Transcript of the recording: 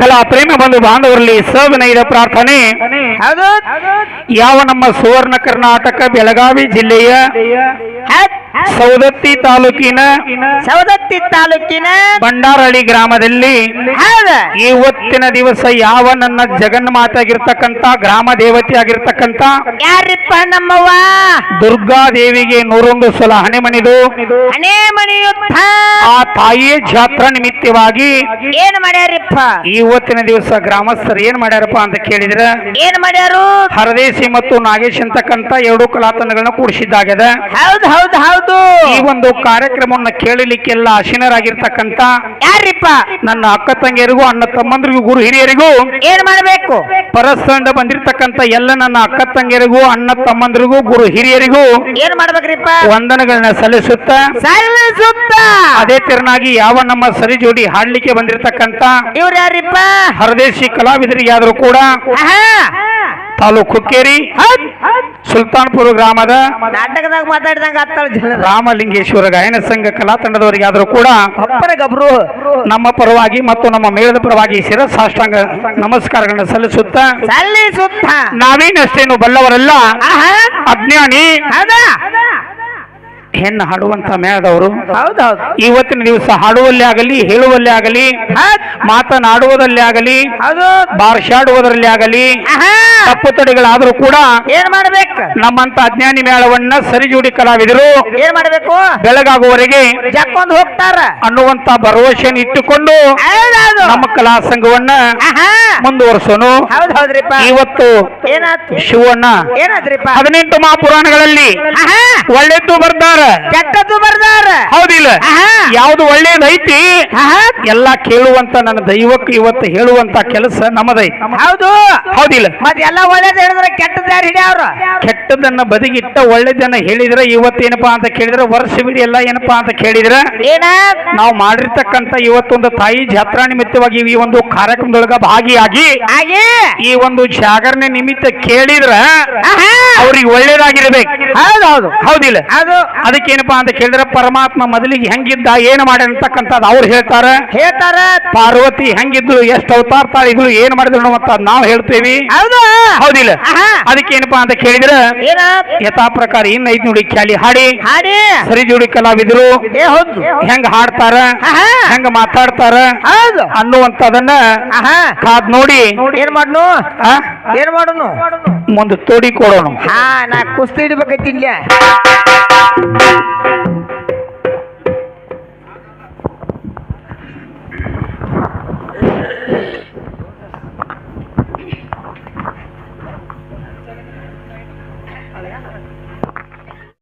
ಕಲಾ ಪ್ರೇಮ ಬಂಧು ಬಾಂಧವರಲ್ಲಿ ಸವಿನಯದ ಪ್ರಾರ್ಥನೆ. ಯಾವ ನಮ್ಮ ಸುವರ್ಣ ಕರ್ನಾಟಕ ಬೆಳಗಾವಿ ಜಿಲ್ಲೆಯ ಸೌದತ್ತಿ ತಾಲೂಕಿನ ಸವದತ್ತಿ ತಾಲೂಕಿನ ಬಂಡಾರಳ್ಳಿ ಗ್ರಾಮದಲ್ಲಿ ಹೌದ. ಇವತ್ತಿನ ದಿವಸ ಯಾವ ನನ್ನ ಜಗನ್ಮಾತಾಗಿರ್ತಕ್ಕಂಥ ಗ್ರಾಮ ದೇವತೆ ಆಗಿರ್ತಕ್ಕಂತ ಯಾರಿಪ್ಪ ನಮ್ಮವ್ವ? ದುರ್ಗಾದೇವಿಗೆ ನೂರೊಂದು ಸಲ ಹಣೆ ಮಣಿದು ಹಣೆ ಮಣಿಯುತ್ತ ಆ ತಾಯಿಯ ಜಾತ್ರಾ ನಿಮಿತ್ತವಾಗಿ ಏನ್ ಮಾಡ್ಯಾರಿಪ್ಪ? ಇವತ್ತಿನ ದಿವಸ ಗ್ರಾಮಸ್ಥರು ಏನ್ ಮಾಡ್ಯಾರಪ್ಪ ಅಂತ ಕೇಳಿದ್ರ ಏನ್ ಮಾಡ್ಯಾರು? ಹರದೇಶಿ ಮತ್ತು ನಾಗೇಶ್ ಅಂತಕ್ಕಂತ ಎರಡು ಕಲಾತಂಡಗಳನ್ನ ಕೂಡಿಸಿದ್ದಾಗ್ಯದ. ಹೌದು ಹೌದು ಹೌದು. ಈ ಒಂದು ಕಾರ್ಯಕ್ರಮವನ್ನು ಕೇಳಲಿಕ್ಕೆಲ್ಲ ಆಸೀನರಾಗಿರ್ತಕ್ಕಂಥ ಯಾರಿಪ್ಪ ನನ್ನ ಅಕ್ಕ ತಂಗಿಯರಿಗೂ ಅಣ್ಣ ತಮ್ಮಂದ್ರಿಗೂ ಗುರು ಹಿರಿಯರಿಗೂ ಏನ್ ಮಾಡಬೇಕು? ಪರಸ್ಥಳದಿಂದ ಬಂದಿರ್ತಕ್ಕಂತ ಎಲ್ಲ ನನ್ನ ಅಕ್ಕ ತಂಗಿಯರಿಗೂ ಅಣ್ಣ ತಮ್ಮಂದ್ರಿಗೂ ಗುರು ಹಿರಿಯರಿಗೂ ಏನ್ ಮಾಡ್ಬೇಕ್ರಿಪ್ಪ? ವಂದನೆಗಳನ್ನ ಸಲ್ಲಿಸುತ್ತ ಸಲ್ಲಿಸುತ್ತ. ಅದೇ ತೆರನಾಗಿ ಯಾವ ನಮ್ಮ ಸರಿ ಜೋಡಿ ಹಾಡ್ಲಿಕ್ಕೆ ಬಂದಿರತಕ್ಕಂತ ಇವ್ರು ಯಾರಿಪ್ಪ ಹರದೇಶಿ ಕಲಾವಿದರಿಗಾದ್ರೂ ಕೂಡ. ತಾಲೂಕು ಹುಕ್ಕೇರಿ ಸುಲ್ತಾನ್ಪುರ ಗ್ರಾಮದ ನಾಟಕದಾಗ ಮಾತಾಡಿದಂಗ ರಾಮಲಿಂಗೇಶ್ವರ ಗಾಯನ ಸಂಘ ಕಲಾ ತಂಡದವರಿಗೆ ಆದರೂ ಕೂಡ ಗಬ್ರು. ನಮ್ಮ ಪರವಾಗಿ ಮತ್ತು ನಮ್ಮ ಮೇಳದ ಪರವಾಗಿ ಶಿರಸಾಷ್ಟಾಂಗ ನಮಸ್ಕಾರಗಳನ್ನ ಸಲ್ಲಿಸುತ್ತ ಸಲ್ಲಿಸುತ್ತ. ನಾವೇನಷ್ಟೇನು ಬಲ್ಲವರಲ್ಲ. ಅಜ್ಞಾನಿ. ಹೆಣ್ಣು ಹಾಡುವಂತ ಮೇಳದವರು. ಇವತ್ತಿನ ದಿವಸ ಹಾಡುವಲ್ಲೇ ಆಗಲಿ ಹೇಳುವಲ್ಲೇ ಆಗಲಿ ಮಾತನಾಡುವುದಲ್ಲೇ ಆಗಲಿ ಬಾರ್ಷಾಡುವುದರಲ್ಲಿ ಆಗಲಿ. ತಪ್ಪು ತಡೆಗಳಾದರೂ ಕೂಡ ಏನ್ ಮಾಡಬೇಕು? ನಮ್ಮಂತ ಅಜ್ಞಾನಿ ಮೇಳವನ್ನ ಸರಿಜೋಡಿ ಕಲಾವಿದರು ಏನ್ ಮಾಡಬೇಕು? ಬೆಳಗಾಗುವವರೆಗೆ ಜಕ್ಕೊಂಡ್ ಹೋಗ್ತಾರ. ಅನ್ನುವಂತ ಭರವಸೆಯನ್ನು ಇಟ್ಟುಕೊಂಡು ನಮ್ಮ ಕಲಾ ಸಂಘವನ್ನ. ಮುಂದುವರಿಸೋನು. ಇವತ್ತು ಶಿವಣ್ಣ ಹದಿನೆಂಟು ಮಹಾಪುರಾಣಗಳಲ್ಲಿ. ಒಳ್ಳೆದ್ದು ಬರ್ದಾರ. ಕೆಟ್ಟದ್ದು ಬರ್ದಾರ ಹೌದಿಲ್ಲ ಯಾವ್ದು ಒಳ್ಳೇದೈತಿ? ಎಲ್ಲಾ ಕೇಳುವಂತ ನನ್ನ ದೈವಕ್ಕೆ ಇವತ್ತು ಹೇಳುವಂತ ಕೆಲಸ ನಮ್ಮದೈತಿ. ಹೌದು. ಹೌದಿಲ್ಲ. ಮತ್ತೆ ಎಲ್ಲ ಒಳ್ಳೇದ್ ಹೇಳಿದ್ರೆ ಕೆಟ್ಟದ ಯಾರು ಹಿಡಿಯವ್ರ ಕೆಟ್ಟದನ್ನ ಬದಿಗಿಟ್ಟ ಒಳ್ಳೇದನ್ನ ಹೇಳಿದ್ರೆ ಇವತ್ತೇನಪ್ಪಾ ಅಂತ ಕೇಳಿದ್ರೆ ವರ್ಷವಿಡೀ ಎಲ್ಲ ಏನಪ್ಪಾ ಅಂತ ಕೇಳಿದ್ರೆ ಏನ? ನಾವು ಮಾಡಿರ್ತಕ್ಕಂತ ಇವತ್ತೊಂದು ತಾಯಿ ಜಾತ್ರಾ ನಿಮಿತ್ತವಾಗಿ ಈ ಒಂದು ಕಾರ್ಯಕ್ರಮದೊಳಗ ಭಾಗಿಯಾಗಿ ಈ ಒಂದು ಜಾಗರಣೆ ನಿಮಿತ್ತ ಕೇಳಿದ್ರ. ಅವ್ರಿಗೆ ಒಳ್ಳೇದಾಗಿರ್ಬೇಕು. ಹೌದು ಹೌದು. ಹೌದಿಲ್ಲ. ಅದು. ಅದಕ್ಕೇನಪ್ಪಾ ಅಂತ ಕೇಳಿದ್ರೆ ಪರಮಾತ್ಮ ಮೊದಲಿಗೆ ಹೆಂಗಿದ್ದ ಏನು ಮಾಡ್ಯಾನಂತಕ್ಕಂಥದ್ದು ಅವ್ರು ಹೇಳ್ತಾರ. ಹೇಳ್ತಾರ. ಪಾರ್ವತಿ ಹೆಂಗಿದ್ರು ಎಷ್ಟು ಅವತಾರ ತಾಳಿದ್ರು ಏನ್ ಮಾಡಿದ್ರು ಅಂತ ನಾವು ಹೇಳ್ತೇವಿ. ಹೌದು. ಹೌದಿಲ್ಲ? ಅದಕ್ಕೆ ಏನಪ್ಪಾ ಅಂತ ಕೇಳಿದ್ರೆ ಯಥಾ ಪ್ರಕಾರ ಇನ್ನ ಐದ್ ನೋಡಿ ಖ್ಯಾಲಿ ಹಾಡಿ. ಹಾಡಿ. ಸರಿ ಜೋಡಿ ಕಲಾವಿದ್ರು. ಹೆಂಗ ಹಾಡ್ತಾರ. ಹೆಂಗ ಮಾತಾಡ್ತಾರ? ಅನ್ನುವಂತದನ್ನ ಕಾದ್ ನೋಡಿ. ಏನ್ ಮಾಡ್ನು? ಏನ್ ಮಾಡುನು? ಮುಂದೆ ತೋಡಿ ಕೊಡೋಣ ಹಾ ನಾ ಕುಸ್ತಿ ಹಿಡಿಬೇಕೈತಿ ಇಲ್ಲೇ.